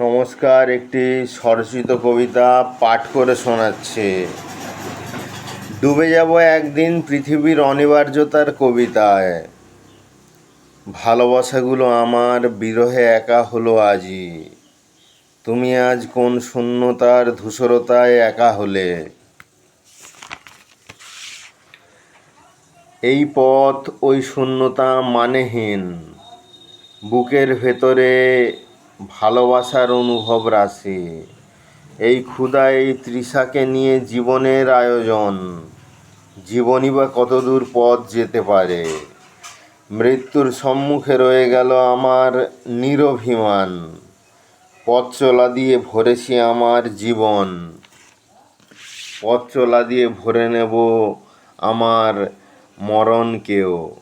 নমস্কার, একটি স্বরচিত কবিতা পাঠ করে শোনাচ্ছে। ডুবে যাব একদিন পৃথিবীর অনিবার্যতার কবিতায়। ভালোবাসাগুলো আমার বিরহে একা হলো আজই তুমি আজ কোন শূন্যতার ধূসরতায় একা হলে? এই পথ ওই শূন্যতা মানেহীন। বুকের ভেতরে ভালোবাসার অনুভব রাশি। এই ক্ষুধা, এই তৃষাকে নিয়ে জীবনের আয়োজন। জীবনই বা কতদূর পথ যেতে পারে? মৃত্যুর সম্মুখে রয়ে গেল আমার নিরভিমান। পথ চলা দিয়ে ভরেছি আমার জীবন। পথ চলা দিয়ে ভরে নেব আমার মরণকেও